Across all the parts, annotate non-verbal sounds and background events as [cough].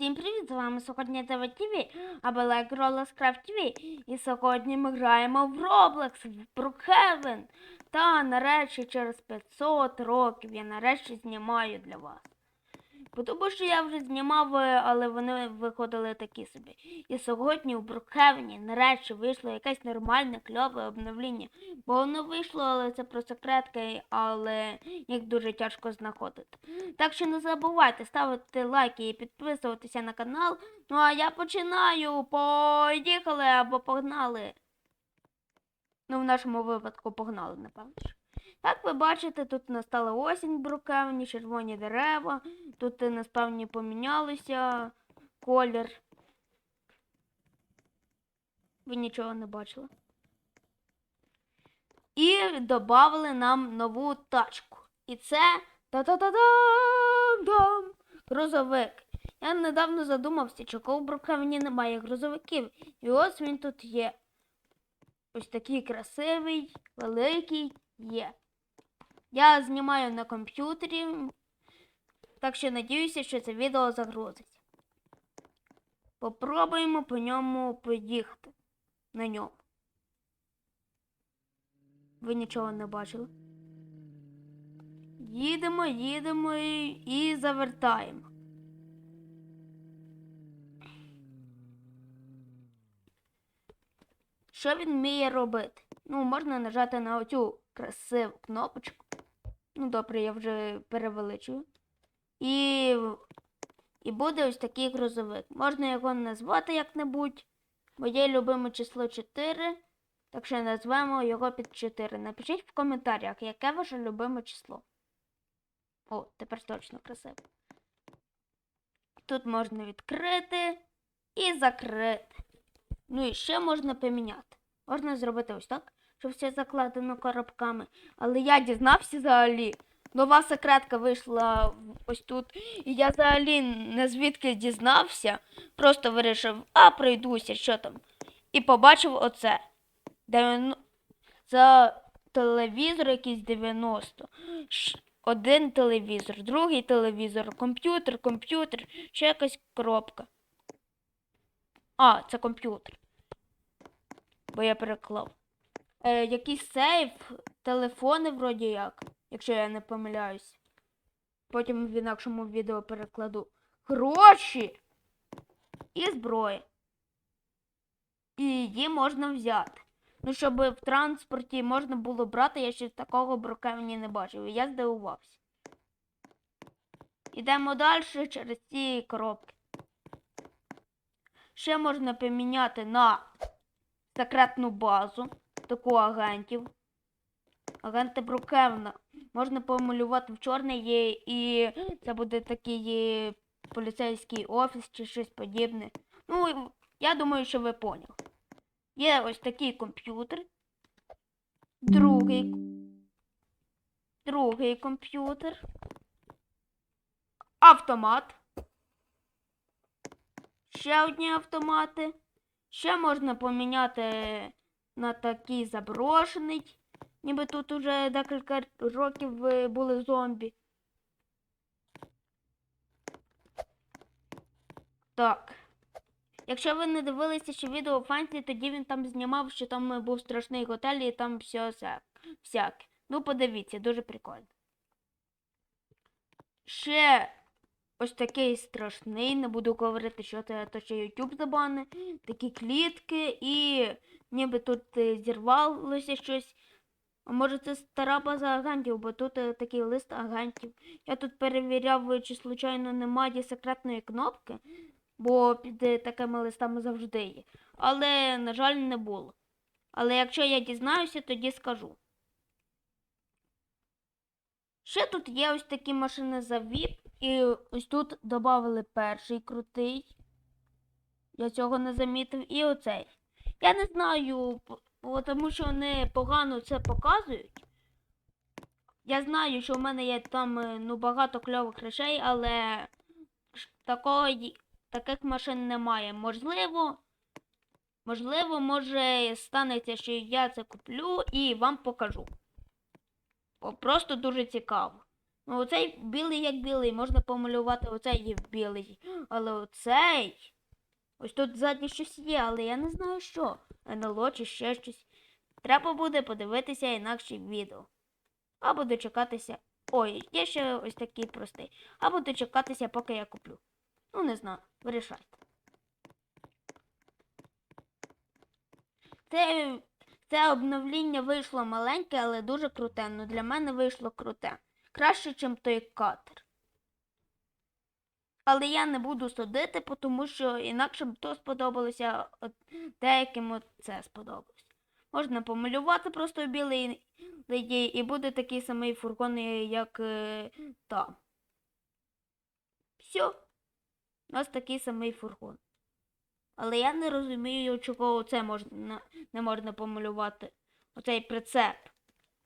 Всім привіт! З вами сьогодні ТВ ТВ, або Rollers Craft TV. І сьогодні ми граємо в Roblox, в Брукхевен. Та нарешті через 500 років я нарешті знімаю для вас. Тому що я вже знімав, е, але вони виходили такі собі. І сьогодні у Брукхевені нарешті вийшло якесь нормальне, кльове обновлення. Бо воно вийшло, але це про секретки, але їх дуже тяжко знаходити. Так що не забувайте ставити лайки і підписуватися на канал. Ну а я починаю. Поїхали або погнали. Ну, в нашому випадку погнали, напевно. Як ви бачите, тут настала осінь Брукевні, червоні дерева. Тут е, насправді помінялися колір. Ви нічого не бачили. І додали нам нову тачку. І це та-та-та-дам-дам! Грузовик. Я недавно задумався, чого в Брукавні немає грузовиків. І ось він тут є. Ось такий красивий, великий є. Я знімаю на комп'ютері, так що надіюся, що це відео загрузиться. Попробуємо по ньому поїхати. На ньому. Ви нічого не бачили? Їдемо, їдемо і, і завертаємо. Що він вміє робити? Ну, можна нажати на оцю красиву кнопочку. Ну, добре, я вже перевеличую. І, і буде ось такий грузовик. Можна його назвати як-небудь. Моє любиме число 4. Так що назвемо його під 4. Напишіть в коментарях, яке ваше любиме число. О, тепер точно красиво. Тут можна відкрити і закрити. Ну і ще можна поміняти. Можна зробити ось так, щоб все закладено коробками. Але я дізнався взагалі. Нова секретка вийшла ось тут. І я взагалі не звідки дізнався. Просто вирішив, а пройдуся, що там. І побачив оце. Дев'яно- За телевізор якийсь 90. Один телевізор, другий телевізор, комп'ютер, комп'ютер, ще якась коробка. А, це комп'ютер. Бо я переклав. Е, якийсь сейф, телефони вроді як, якщо я не помиляюсь. Потім в інакшому відео перекладу. Гроші і зброя. І її можна взяти. Ну, щоб в транспорті можна було брати, я ще такого в Брукевні не бачив. Я здивувався. Ідемо далі через ці коробки. Ще можна поміняти на секретну базу, таку агентів. Агенти Брукевна. Можна помалювати в чорний і це буде такий поліцейський офіс чи щось подібне. Ну, я думаю, що ви поняли. Є ось такий комп'ютер. Другий. Другий комп'ютер. Автомат. Ще одні автомати. Ще можна поміняти на такий заброшений. Ніби тут уже декілька років е, були зомбі. Так. Якщо ви не дивилися ще відео Фанці, тоді він там знімав, що там е, був страшний готель і там все всяке. Ну, подивіться, дуже прикольно. Ще ось такий страшний, не буду говорити, що це, то що YouTube забане. Такі клітки і ніби тут е, зірвалося щось. А може це стара база агентів, бо тут е, такий лист агентів. Я тут перевіряв, е, чи случайно немає секретної кнопки, бо під такими листами завжди є. Але, на жаль, не було. Але якщо я дізнаюся, тоді скажу. Ще тут є ось такі машини за VIP, і ось тут додали перший крутий. Я цього не замітив. І оцей. Я не знаю, тому що вони погано це показують. Я знаю, що в мене є там е, ну, багато кльових речей, але такого, таких машин немає. Можливо, можливо, може станеться, що я це куплю і вам покажу. Просто дуже цікаво. Ну, оцей білий як білий, можна помалювати оцей є білий. [gasps] Але оцей. Ось тут ззаді щось є, але я не знаю що. НЛО чи ще щось. Треба буде подивитися інакше відео. Або дочекатися. Ой, є ще ось такий простий. Або дочекатися, поки я куплю. Ну, не знаю, вирішайте. Це, це обновлення вийшло маленьке, але дуже круте. Ну для мене вийшло круте. Краще, ніж той катер. Але я не буду судити, тому що інакше б то сподобалося, деяким це сподобалось. Можна помалювати просто білий леді, і буде такий самий фургон, як е, там. Все. У нас такий самий фургон. Але я не розумію, чого це можна, не можна помалювати. Оцей прицеп.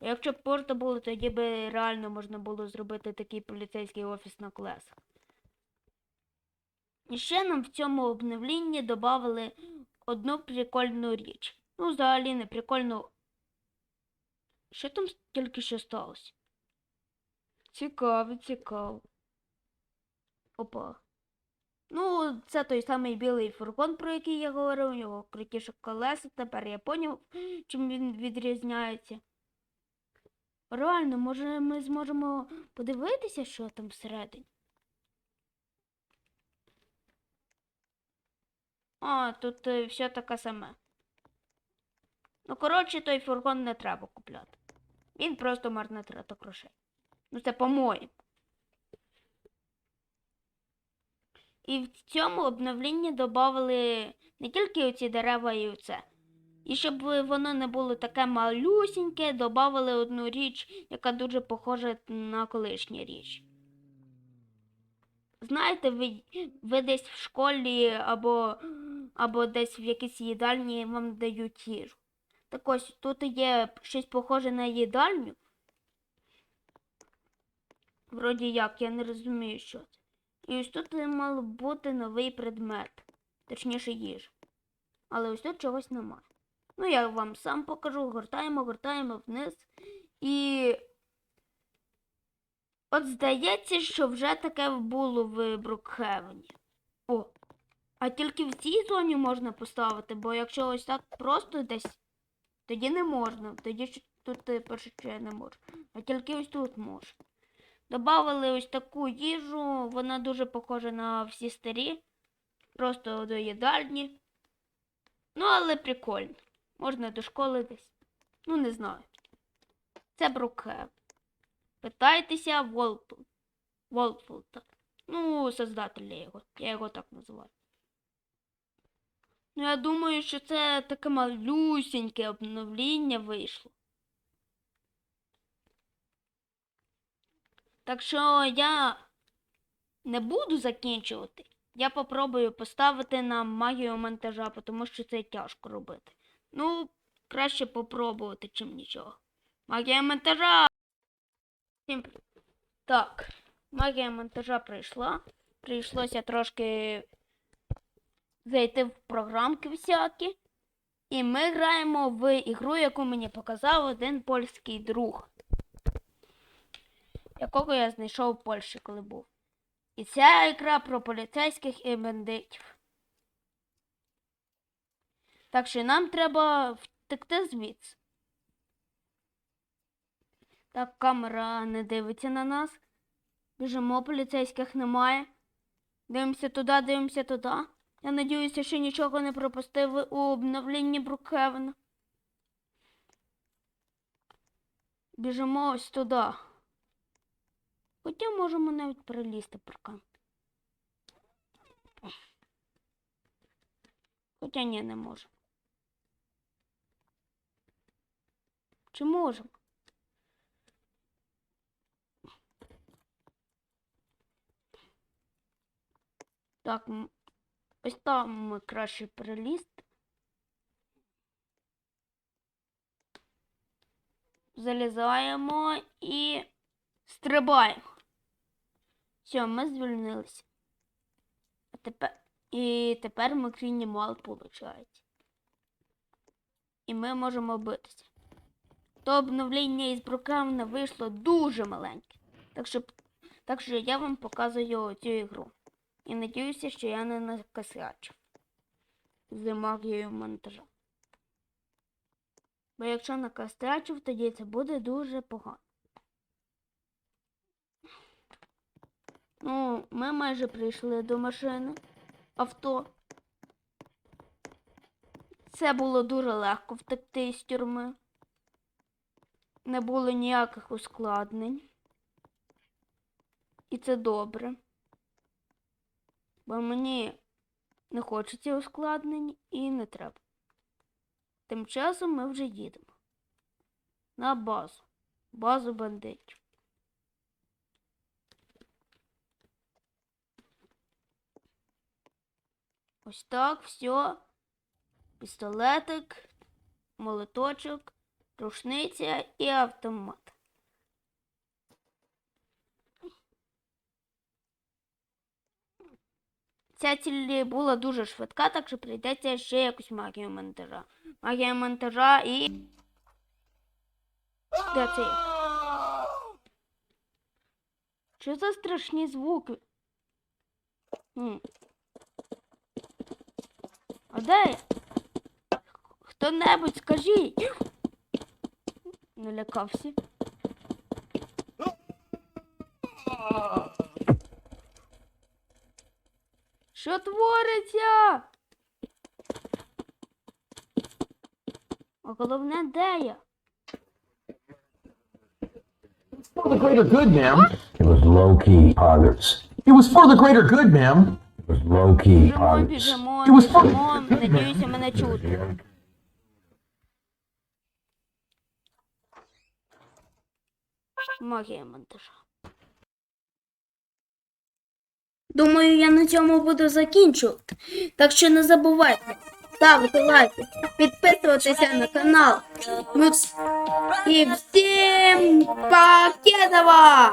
Якщо б можна було, тоді би реально можна було зробити такий поліцейський офіс на колесах. І ще нам в цьому обновлінні додали одну прикольну річ. Ну, взагалі не прикольну. Що там тільки що сталося? Цікаво, цікаво. Опа. Ну, це той самий білий фургон, про який я говорив, у нього крутіше колеса. Тепер я поняв, чим він відрізняється. Реально, може ми зможемо подивитися, що там всередині? А, тут е, все таке саме. Ну, коротше, той фургон не треба купляти. Він просто марна трата грошей. Ну, це по-моєму. І в цьому обновленні додали не тільки оці дерева і оце. І щоб воно не було таке малюсіньке, додали одну річ, яка дуже похожа на колишню річ. Знаєте, ви, ви десь в школі або, або десь в якійсь їдальні вам дають їжу. Так ось тут є щось похоже на їдальню. Вроді як, я не розумію, що це. І ось тут мав бути новий предмет, точніше їжа. Але ось тут чогось немає. Ну, я вам сам покажу, гортаємо, гортаємо вниз. І от здається, що вже таке було в Брукхевені. О, а тільки в цій зоні можна поставити, бо якщо ось так просто десь, тоді не можна. Тоді тут е, перше, я не можу. А тільки ось тут можна. Добавили ось таку їжу, вона дуже похожа на всі старі. Просто до їдальні. Ну, але прикольно. Можна до школи десь. Ну, не знаю. Це Брукхев. Питайтеся Волпл. Волпфулта. Ну, создателя його. Я його так називаю. Ну, я думаю, що це таке малюсіньке обновлення вийшло. Так що я не буду закінчувати. Я попробую поставити на магію монтажа, тому що це тяжко робити. Ну, краще попробувати, чим нічого. Магія монтажа. Так, магія монтажа прийшла. Прийшлося трошки зайти в програмки всякі. І ми граємо в ігру, яку мені показав один польський друг якого я знайшов в Польщі, коли був. І ця ігра про поліцейських і бандитів. Так що нам треба втекти звідси. Так, камера не дивиться на нас. Біжимо, поліцейських немає. Дивимося туди, дивимося туди. Я надіюся, що нічого не пропустив у обновленні Брукхевена. Біжимо ось туди. Хоча можемо навіть перелізти паркан. Хоча ні, не можемо. Чи можемо? Так, ось там ми краще перелізти. Залізаємо і стрибаємо. Все, ми звільнилися. А тепер... І тепер ми крінімал, виходить. І ми можемо битися. То обновлення із Брукавна вийшло дуже маленьке. Так що, так що я вам показую цю ігру. І надіюся, що я не накосячив з магією монтажа. Бо якщо накосячив, тоді це буде дуже погано. Ну, ми майже прийшли до машини авто. Це було дуже легко втекти з тюрми. Не було ніяких ускладнень. І це добре. Бо мені не хочеться ускладнень і не треба. Тим часом ми вже їдемо. На базу. Базу бандитів. Ось так, все. Пістолетик, молоточок, рушниця і автомат. Ця ціль була дуже швидка, так що прийдеться ще якусь магію монтажа. Магія монтажа і. Де це? є? Що за страшні звуки? А де я? Хто-небудь скажіть. Налякався. Що твориться? А головне, де я? For the greater good, ma'am. It was low key poggers. It was for the greater good, ma'am. It was low key Біжимо, poggers. біжимо, Ти ось біжимо. Надіюся, мене чути. Магія монтажа. Думаю, я на цьому буду закінчувати. Так що не забувайте ставити лайки, підписуватися на канал. І всім пакетова!